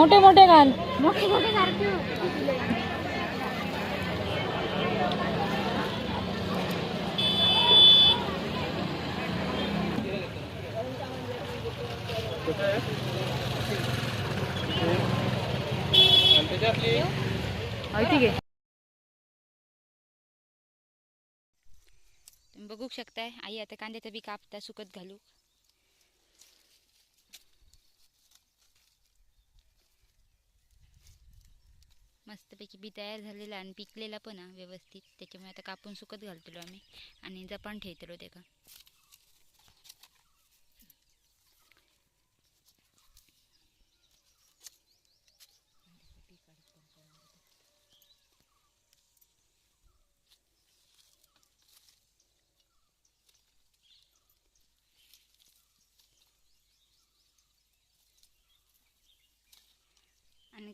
मोठे मोठे घाल मोठे मोठे बघू शकताय आई आता कांद्याचं बी कापता सुकत घालू. मस्तपैकी बी तयार झालेला आणि पिकलेला पण व्यवस्थित. त्याच्यामुळे आता कापून सुकत घालतलो आम्ही आणि जपान ठेवतलो तेका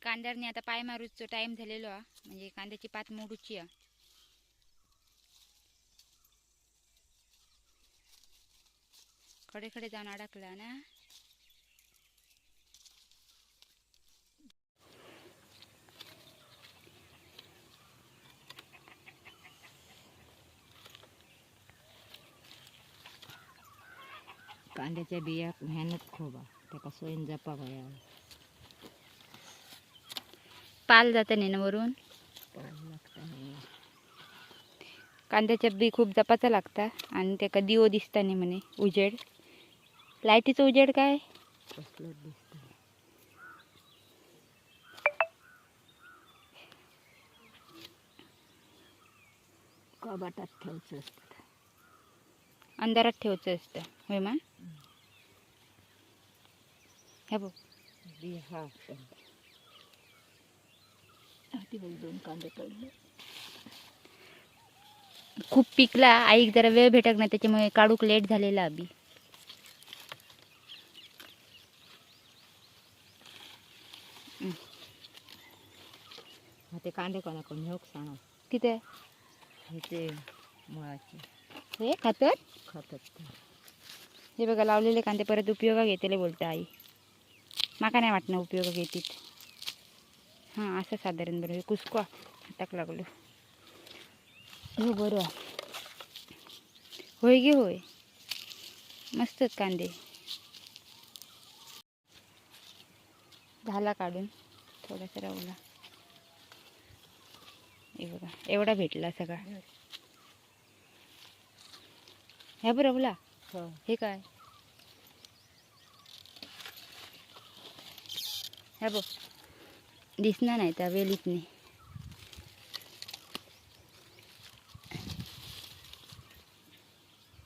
कांद्याने आता पाय मारूचा टाइम झालेलो हा म्हणजे कांद्याची पात मोडूची हा खडे खडे जाऊन अडकला ना. कांद्याच्या बिया मेहनत खोबा त्याका सोयीन जपा भया पाल जातं ना वरून कांद्याच्या बी खूप जपाचा लागता आणि त्याका दिवो दिसता नाही म्हणे उजेड. लाईटीचं उजेड काय? कबाटात ठेवचं असतं. अंधारात ठेवायचं असतं. होय मा? ह्या बघ. हा ती बघ दोन कांदे पडले. खूप पिकला. आईक जरा वेळ भेटत नाही त्याच्यामुळे काढूक लेट झालेला हा ते कांदे कोणा कोण घेऊ सांगा? किती? हे ते मुळाचे. हे खातात? खातात ते. हे बघा लावलेले कांदे परत उपयोगा घेतले बोलते आई. माका नाही वाटणं उपयोगा घेतील हां असं साधारण बरं. हे कुसका टाक लागलो. हो बरं होय गे होय. मस्तच कांदे. झाला काढून. थोडासा रावला. हे बघा एवढा भेटला सगळा. ह्या बरं रवला? हो. हे काय? हे बघ. दिसणार नाही त्या वेलीतने नाही.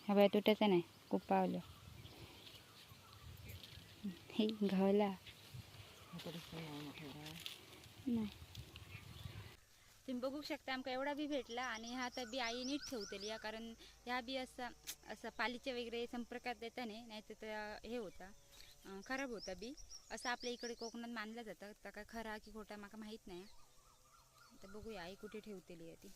हा बाय तुटायचा नाही खूप पावलं. हे घावला. नाही. तुम्ही बघू शकता आमका एवढा बी भेटला आणि हा तर बी आई नीट ठेवतेली या कारण ह्या बी असा असं पालीच्या वगैरे संपर्कात देता नाही नाहीतर तर हे होता. खराब होता बी. असं आपल्या इकडे कोकणात मानलं जातं. तर काय खरा की खोटा माका माहीत नाही. तर बघूया आई कुठे ठेवतेली आहे ती.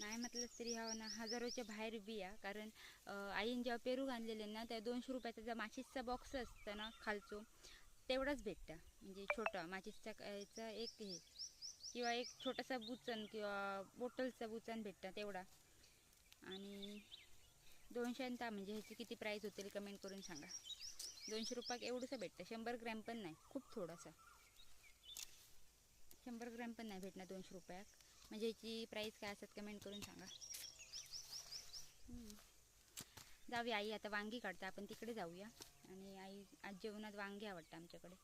नाही म्हटलं तरी हा ना हजारोच्या बाहेर बिया कारण आईने आईन जेव्हा पेरू घाललेले ना त्या दोनशे रुपयाचा जो माचीसचा बॉक्स असतं ना खालचो तेवढाच भेटतं. म्हणजे छोटा माचीसचा याचा एक हे किंवा एक छोटासा बुचन किंवा बोटलचा बुचन भेटतं तेवढा. आणि दोनशे आणि दोनशेंता म्हणजे ह्याची किती प्राईस होतील कमेंट करून सांगा. दोनशे रुपयाक एवढंसं भेटतं. शंभर ग्रॅम पण नाही. खूप थोडासा. शंभर ग्रॅम पण नाही भेटणार दोनशे रुपयाक म्हणजे ह्याची प्राईस काय असतात कमेंट करून सांगा. जाऊया आई आता वांगी काढता. आपण तिकडे जाऊया. आणि आई आज जेवणात वांगी आवडतं आमच्याकडे.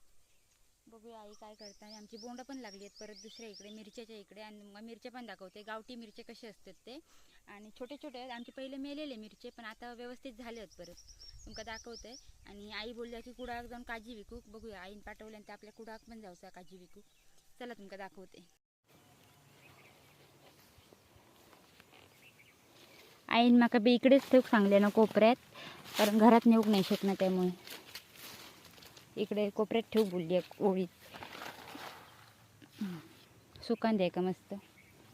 बघूया आई काय करता आणि आमची बोंड पण लागली आहेत. परत दुसऱ्या इकडे मिरच्याच्या इकडे. आणि मग मिरच्या पण दाखवते. गावठी मिरचे कसे असतात ते. आणि छोटे छोटे आहेत. आमचे पहिले मेलेले मिरचे पण आता व्यवस्थित झाले आहेत परत. तुमका दाखवते. आणि आई बोलल्या की कुडाक जाऊन काजी विकू. बघूया आईन पाठवल्यानंतर आपल्या कुडाक पण जाऊचा काजी विकू. चला तुमका दाखवते. आईन माका बी इकडेच ठेवूक सांगले ना कोपऱ्यात कारण घरात नेऊक नाही शकणार त्यामुळे. इकडे कोपऱ्यात ठेवू बोलली आहे ओळीत. सुकान द्याय का मस्त?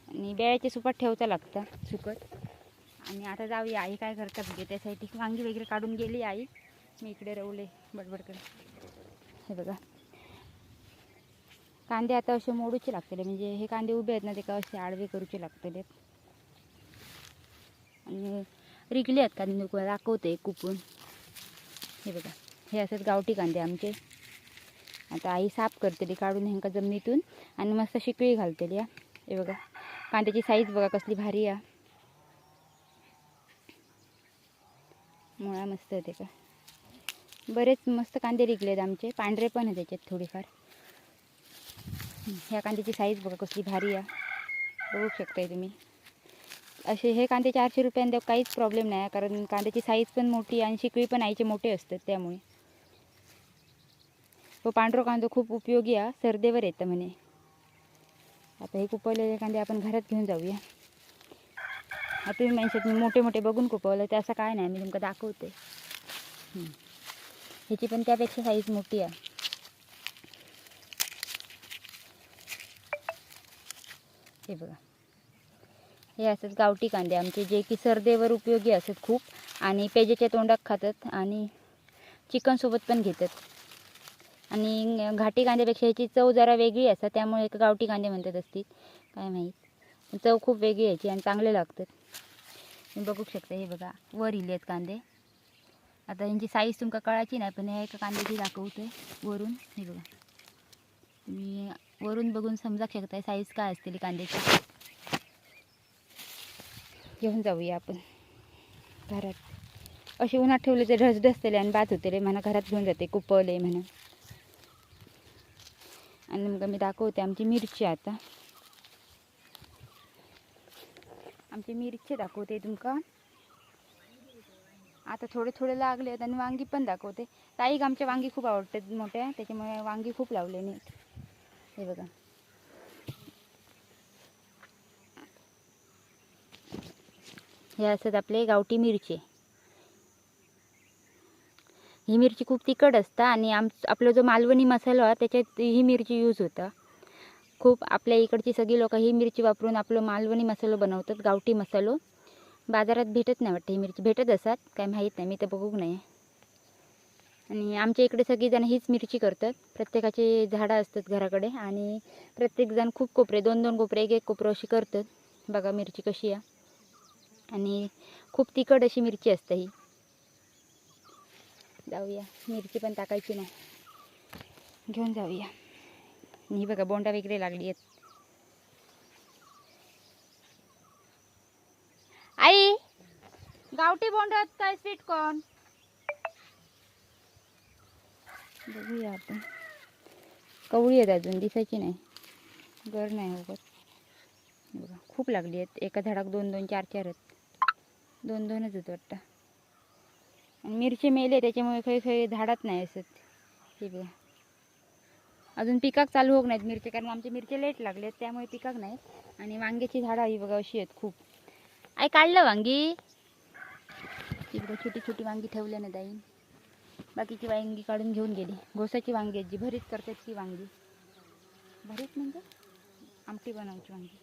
आणि बेळ्याचे सुपात ठेवता लागतं सुकत. आणि आता जाऊया. आई काय करता बघे म्हणजे त्यासाठी वांगी वगैरे काढून गेली आई मी इकडे रवले बडबडकडे हे बघा. कांदे आता असे मोडूचे लागतले. म्हणजे हे कांदे उभे आहेत ना ते का असे आडवे करूचे लागतले. आणि रिगले आहेत कांदे नको दाखवते कुपून. हे बघा. हे असंच गावठी कांदे आमचे. आता आई साफ करतली काढून ह्यांका जमिनीतून. आणि मस्त शिकळी घालतली हे बघा. कांद्याची साईज बघा कसली भारी आहे. मुळा मस्त येते का बरेच मस्त कांदे निघलेत आमचे. पांढरे पण आहेत त्याच्यात थोडेफार. ह्या कांद्याची साईज बघा कसली भारी आहे. बघू शकताय तुम्ही. असे हे कांदे चारशे रुपयाने काहीच प्रॉब्लेम नाही आहे. कारण कांद्याची साईज पण मोठी आणि शिकळी पण आईचे मोठे असतात त्यामुळे. तो पांढरो कांदो खूप उपयोगी आहे. सर्देवर येतं म्हणे. आता हे कुपवलेले कांदे आपण घरात घेऊन जाऊया. आता तुम्ही माणसात मोठे मोठे बघून कुपवलं ते असं काय नाही मी तुमका दाखवते. ह्याची पण त्यापेक्षा साईज मोठी आहे. हे बघा. हे असंच गावठी कांदे आमचे जे की सर्देवर उपयोगी असतात खूप आणि पेजेच्या तोंडात खातात आणि चिकनसोबत पण घेतात. आणि घाटी कांद्यापेक्षा ह्याची चव जरा वेगळी असतात त्यामुळे एक गावठी कांदे म्हणतात असतील. काय माहीत. चव खूप वेगळी याची आणि चांगले लागतात. तुम्ही बघू शकता हे बघा वर इले आहेत कांदे. आता यांची साईज तुमका कळायची नाही पण ह्या एका कांद्याची दाखवतोय वरून. हे बघा. तुम्ही वरून बघून समजा शकताय साईज काय असतील कांद्याची. घेऊन जाऊया आपण. घरात. असे उन्हात ठेवले तर ढसढसतले आणि बात होते म्हणा घरात घेऊन जाते कुपवले म्हणा. आणि मग मी दाखवते आमची मिरची आता. आमची मिरची दाखवते तुमका. आता थोडे थोडे लागले आहेत आणि वांगी पण दाखवते. ताईक आमच्या वांगी खूप आवडतात मोठ्या त्याच्यामुळे वांगी खूप लावले नीट. हे बघा. हे असतात आपले गावठी मिरचे. ही मिरची खूप तिखट असता आणि आम आपला जो मालवणी मसाला आहे त्याच्यात ही मिरची यूज होता. खूप आपल्या इकडची सगळी लोकं ही मिरची वापरून आपलं मालवणी मसालो बनवतात गावठी मसालो. बाजारात भेटत नाही वाटतं ही मिरची भेटत असतात काय माहीत नाही मी तर बघूक नाही. आणि आमच्या इकडे सगळीजण हीच मिरची करतात. प्रत्येकाचे झाडं असतात घराकडे आणि प्रत्येकजण खूप कोपरे दोन दोन कोपरे एक एक कोपरं अशी करतात. बघा मिरची कशी आहे. आणि खूप तिखट अशी मिरची असते ही. जाऊया. मिरची पण टाकायची नाही. घेऊन जाऊया. ही बघा बोंडा वगैरे लागली आहेत. आई गावठी बोंडात काय स्वीट कॉर्न बघूया आपण. कवळी आहेत अजून दिसायची नाही. गर नाही हो उगत बघा खूप लागली आहेत. एका झाडाक दोन दोन चार चार आहेत. दोन दोनच आहेत वाटतं. मिरची मेले त्याच्यामुळे खै खै झाडात नाही असत. हे बघा. अजून पिकाक चालू होत नाहीत मिरची कारण आमचे मिरचे लेट लागलेत त्यामुळे पिकाक नाहीत आणि वांग्याची झाडं ही बघा अशी आहेत खूप. आई काढलं वांगी? तिकडे छोटी छोटी वांगी ठेवल्या ना दाईन बाकीची वांगी काढून घेऊन गेली. घोसाची वांगी आहेत जी भरीत करतात ती वांगी. भरीत म्हणजे? आमटी बनवायची वांगी.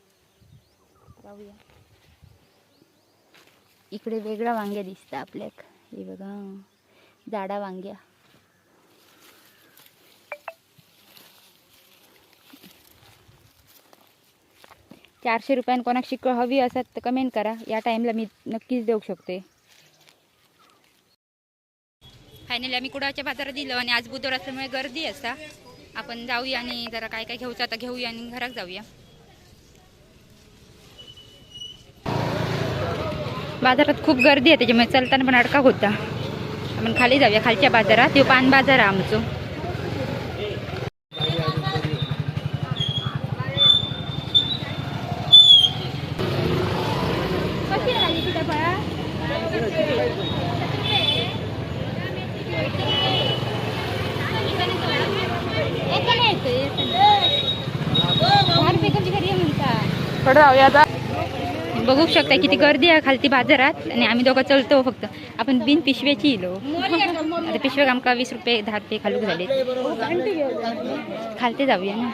जाऊया. इकडे वेगळा वांग्या दिसतं आपल्याक. हे बघा जाडा वांग्या चारशे रुपयान कोणाक शिक हवी असत तर कमेंट करा या टाईमला मी नक्कीच देऊ शकते फायनली आम्ही कुडाच्या बाजारात दिलं आणि आज बुधवार असल्यामुळे गर्दी असा आपण जाऊया आणि जरा काय काय घेऊचं आता घेऊया आणि घरात जाऊया बाजारात खूप गर्दी आहे त्याच्यामुळे चलताना पण अडका होता. आपण खाली जाऊया खालच्या बाजारात. तो पान बाजार आहे आमचं. कशी लागली सीताफळा बघू शकता किती गर्दी आहे खालती बाजारात आणि आम्ही दोघं चलतो फक्त. आपण बिन पिशव्याची इलो. आता पिशव्याक आमका वीस रुपये दहा रुपये खालूक झाले खालते जाऊया ना.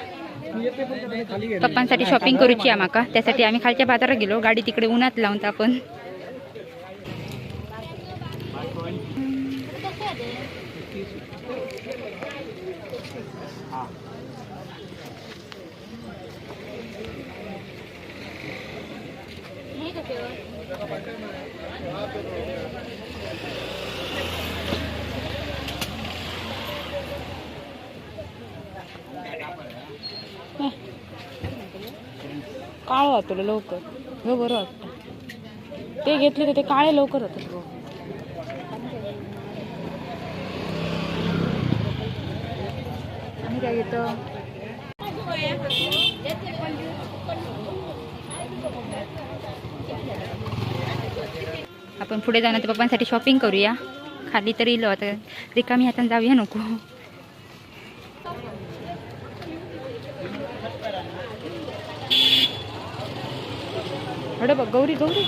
पप्पांसाठी शॉपिंग करूची आम्हाला. त्यासाठी आम्ही खालच्या बाजारात गेलो. गाडी तिकडे उन्हात लावून तर आपण काळं वाटतो लवकर? हो बरं वाटतं. ते घेतले तर ते काळे लवकर होतात गो. आणि काय घेतो? आपण पुढे जाणार तर पप्पांसाठी शॉपिंग करूया. खाली तरी इलो आता रिकामी हाताने जाऊया नको. अरे बघ गौरी गौरी.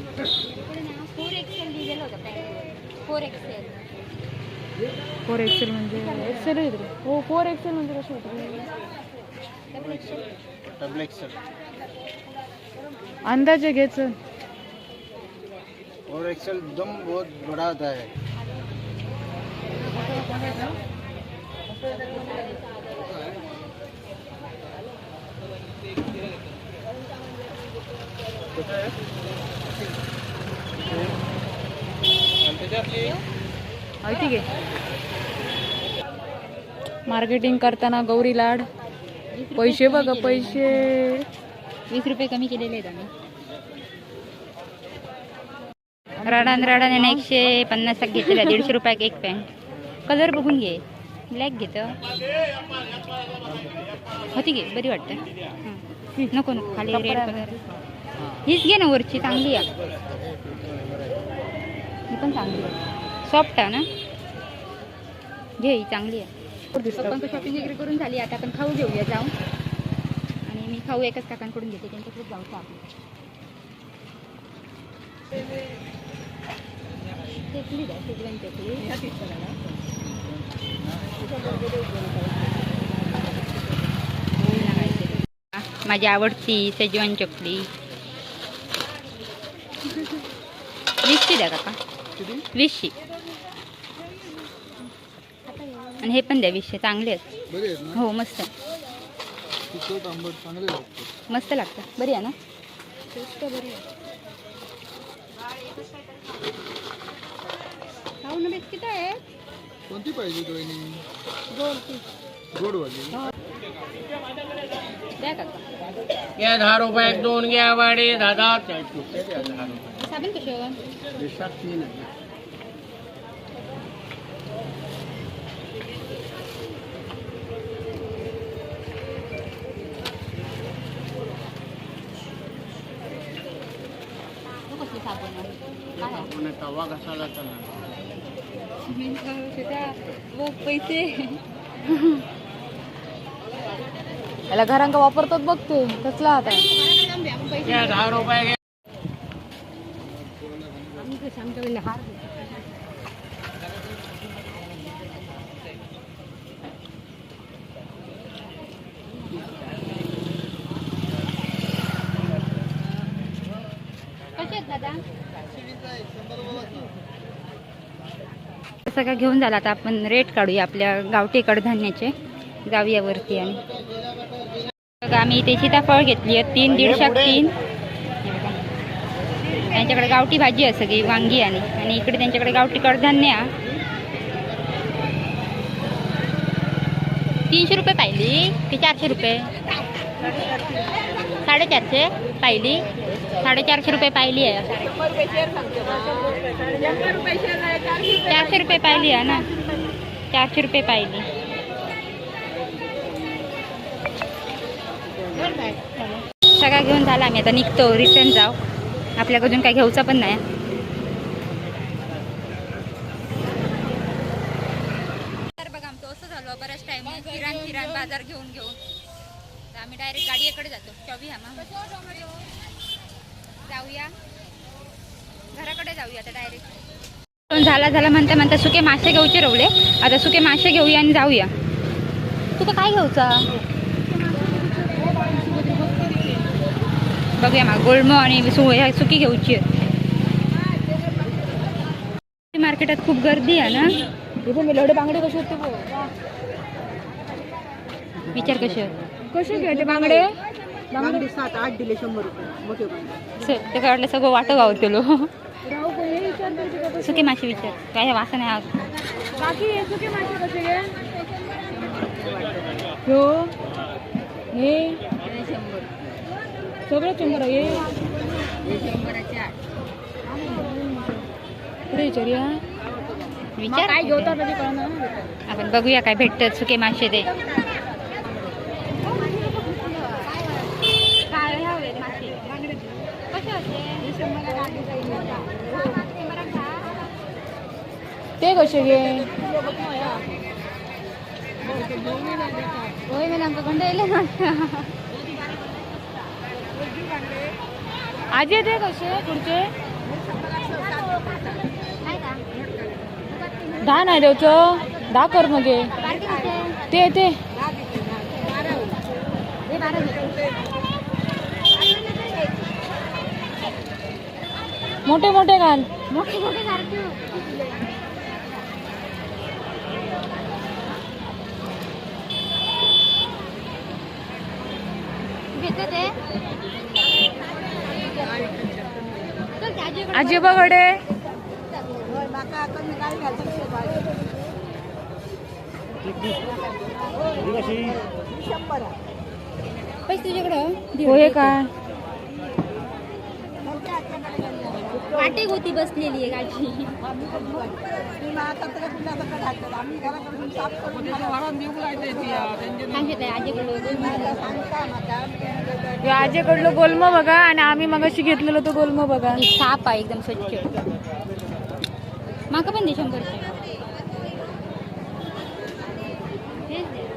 फोर एक्सेल लिहिलेलं होतं फोर एक्सेल फोर एक्सेल म्हणजे एक्सेल येते हो फोर एक्सेल म्हणजे कसे होते अंदाजे घ्यायचं और एक्सल एकदम बहुत बड़ा होता है। माहिती घे मार्केटिंग करताना गौरी लाड. पैसे बघा पैसे. वीस रुपये कमी केलेले आहेत आम्ही. रडान रडान यानं एकशे पन्नास घेतलेला दीडशे रुपयाक एक पॅन्ट कलर बघून घे. ब्लॅक घेतं होती घे बरी वाटतं. हं. नको नको. खाली रेड कलर हीच घे ना वरची चांगली आहे. ही पण चांगली आहे. सॉफ्ट आहे ना? घे ही चांगली आहे. पप्पांचं शॉपिंग वगैरे करून झाली. आता आपण खाऊ घेऊया जाऊन आणि मी खाऊ एकाच काकांकडून घेते. त्यांच्याकडे जाऊ का? आपण चकली द्या शेजवान चकली माझी आवडती शेजवान चकली. वीसची द्या काका. वीसशी आणि हे पण द्या वीसशे चांगले आहेत. हो मस्त मस्त लागतं बरी आहे ना? बरी आहे. खाऊ ना बिस्किट आहे कोणती पाहिजे तुला गोडवाली द्या काका। या दहा रुपये एक दोन घ्या वाडी दादा दहा साबण कशावर देशात तीन आहे कसली साबण आहे काय आहे? पुणे तवा कसाला चला वो पैसे याला घरांका वापरतात बघते कसला आता. दहा रुपये सगळं घेऊन झाला. आता आपण रेट काढूया आपल्या गावठी कडधान्याचे. जाऊया वरती आणि. बघा, आम्ही इथे सीताफळ घेतली आहे. तीन दीडशाक तीन. त्यांच्याकडे गावठी भाजी आहे सगळी वांगी आणि आणि इकडे त्यांच्याकडे गावठी कडधान्य. तीनशे रुपये पाहिली की चारशे रुपये? साडेचारशे पाहिली. साडेचारशे रुपये पाहिली आहे. चारशे रुपये पाहिली आहे ना? चारशे रुपये पाहिली. सगळा घेऊन झाला आम्ही. आता निघतो. रिटर्न जाऊ. आपल्याकडून काय घेऊचा पण नाही. तर आमचं असं बऱ्याच टाइम किराण किराण बाजार घेऊन घेऊन तर आम्ही डायरेक्ट गाडीकडे जातो. चॉवी हामा जाऊया. जाऊया आता झाला झाला म्हणता म्हणता सुके मासे घेऊचे रवले आता सुके मासे घेऊया आणि जाऊया. तुका काय घेऊचा बघूया मग गोल्ड आणि सुकी घेऊची. मार्केटात खूप गर्दी आहे ना? लवडे बांगडे कसे होते विचार कसे कसे घेते बांगडे? बांगडी सात आठ दिले शंभर रुपये. मोठे बांगडे ते काय वाटलं सगळं वाटं? सुकी माशी विचार. काय ह्या वासन आहे हा बाकी हे सुके मासे कसे हे सगळं शंभर आहे. हे पुढे विचारूया. विचार. काय म्हणजे कळणार आपण बघूया काय भेटतात सुके मासे ते काय हवे मासे कसे ते कसे घे होय मी आजी ते कसे? पुढचे? दहा नाही देवचं दहा कर मग. ते ते मोठे मोठे घाल. मोठे मोठे ते आजी बघडे. पैसे तुझ्याकडं हो हे काय वाटे होती बसलेली आहे हे आजीकडलं गोलम बघा आणि आम्ही मगाशी घेतलेलं तो गोलम बघा. साप आहे एकदम स्वच्छ. माका पण दे शंभर रुपये हेच दे.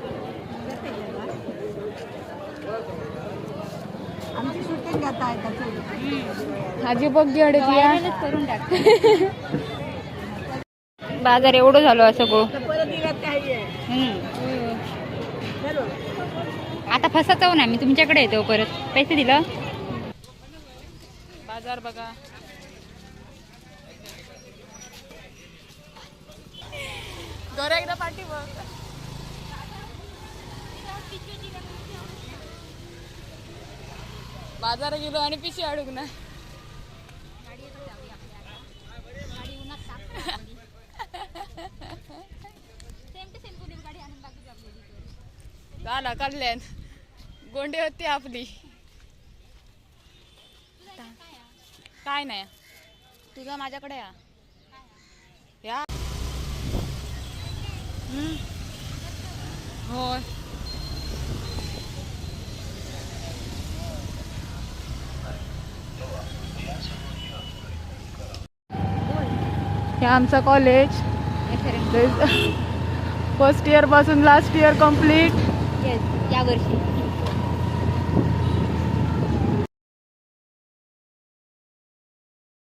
आजी बघ व्हायरलच करून टाक. बाजार एवढं झालं असं गो. आता फसत ना मी तुमच्याकडे येतो परत. पैसे दिलं? बाजार बघा. दोऱ्या एकदा पाठी बघ बाजार गेलो आणि पिशी अडूक ना. झाला कल्याण. गोंडे होती आपली. काय नाही. तुझा माझ्याकडे या. या. होय. हे आमचं कॉलेज फर्स्ट इयरपासून लास्ट इयर कंप्लीट या वर्षी.